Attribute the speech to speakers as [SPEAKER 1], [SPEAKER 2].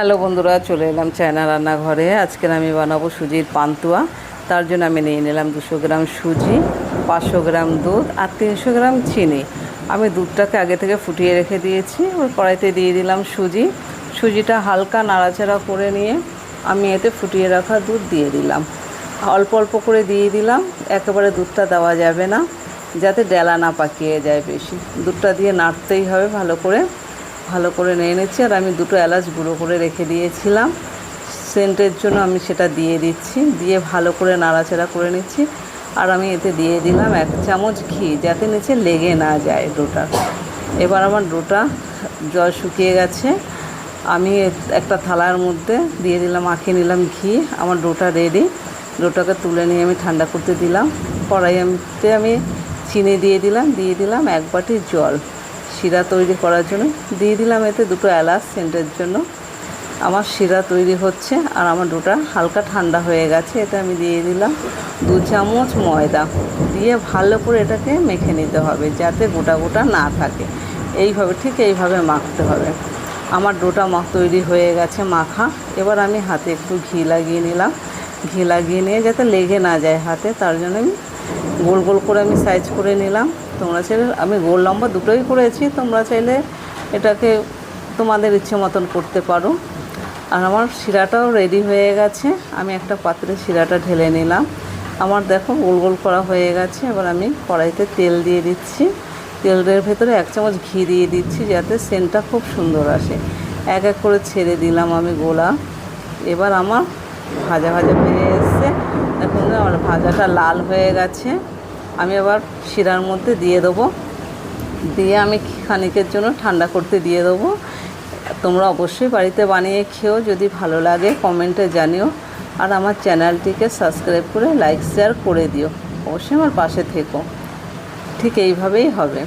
[SPEAKER 1] Hello বন্ধুরা, চলে এলাম চায়না রান্নাঘরে। আজকের আমি বানাবো সুজির পান্তুয়া। তার জন্য আমি নিয়ে নিলাম দুশো গ্রাম সুজি, পাঁচশো গ্রাম দুধ আর তিনশো গ্রাম চিনি। আমি দুধটাকে আগে থেকে ফুটিয়ে রেখে দিয়েছি। ওর কড়াইতে দিয়ে দিলাম সুজি। সুজিটা হালকা নাড়াচাড়া করে নিয়ে আমি এতে ফুটিয়ে রাখা দুধ দিয়ে দিলাম। অল্প অল্প করে দিয়ে দিলাম। একেবারে দুধটা দেওয়া যাবে না, যাতে ডেলা না পাকিয়ে যায় বেশি। দুধটা দিয়ে নাড়তেই হবে ভালো করে। ভালো করে নিয়ে নিচ্ছি আর আমি দুটো এলাচ গুঁড়ো করে রেখে দিয়েছিলাম। সেন্টের জন্য আমি সেটা দিয়ে দিচ্ছি। দিয়ে ভালো করে নাড়াচাড়া করে নিচ্ছি। আর আমি এতে দিয়ে দিলাম এক চামচ ঘি, যাতে নিচে লেগে না যায় ডোটা। এবার আমার ডোটা জল শুকিয়ে গেছে। আমি একটা থালার মধ্যে দিয়ে দিলাম মাখিয়ে নিলাম ঘি। আমার ডোটা রেডি ডোটাকে তুলে নিয়ে আমি ঠান্ডা করতে দিলাম। কড়াইতে আমি চিনি দিয়ে দিলাম দিয়ে দিলাম এক বাটি জল। শিরা তৈরি করার জন্য। দিয়ে দিলাম এতে দুটো এলাচ সেন্টের জন্য। আমার শিরা তৈরি হচ্ছে আর আমার ডোটা হালকা ঠান্ডা হয়ে গেছে, এতে আমি দিয়ে দিলাম দু চামচ ময়দা। দিয়ে ভালো করে এটাকে মেখে নিতে হবে যাতে গোটা গোটা না থাকে। এইভাবে, ঠিক এইভাবে মাখতে হবে। আমার ডোটা মাখ তৈরি হয়ে গেছে মাখা। এবার আমি হাতে একটু ঘি লাগিয়ে নিলাম। ঘি লাগিয়ে নিয়ে যাতে লেগে না যায় হাতে, তার জন্য আমি গোল গোল করে আমি সাইজ করে নিলাম। তোমরা চাইলে আমি গোল লম্বা দুটোই করেছি, তোমরা চাইলে এটাকে তোমাদের ইচ্ছে মতন করতে পারো। আর আমার শিরাটাও রেডি হয়ে গেছে। আমি একটা পাত্রে শিরাটা ঢেলে নিলাম। আমার দেখো গোল গোল করা হয়ে গেছে। এবার আমি কড়াইতে তেল দিয়ে দিচ্ছি। তেলের ভেতরে এক চামচ ঘি দিয়ে দিচ্ছি যাতে সেন্টটা খুব সুন্দর আসে। এক এক করে ছেড়ে দিলাম আমি গোলা। এবার আমার ভাজা ভাজা হয়ে এসছে। দেখুন আমার ভাজাটা লাল হয়ে গেছে। আমি আবার শিরার মধ্যে দিয়ে দেবো। দিয়ে আমি খানিকের জন্য ঠান্ডা করতে দিয়ে দেবো। তোমরা অবশ্যই বাড়িতে বানিয়ে খেও, যদি ভালো লাগে কমেন্টে জানিও। আর আমার চ্যানেলটিকে সাবস্ক্রাইব করে, লাইক, শেয়ার করে দিও। অবশ্যই আমার পাশে থেকো। ঠিক এইভাবেই হবে।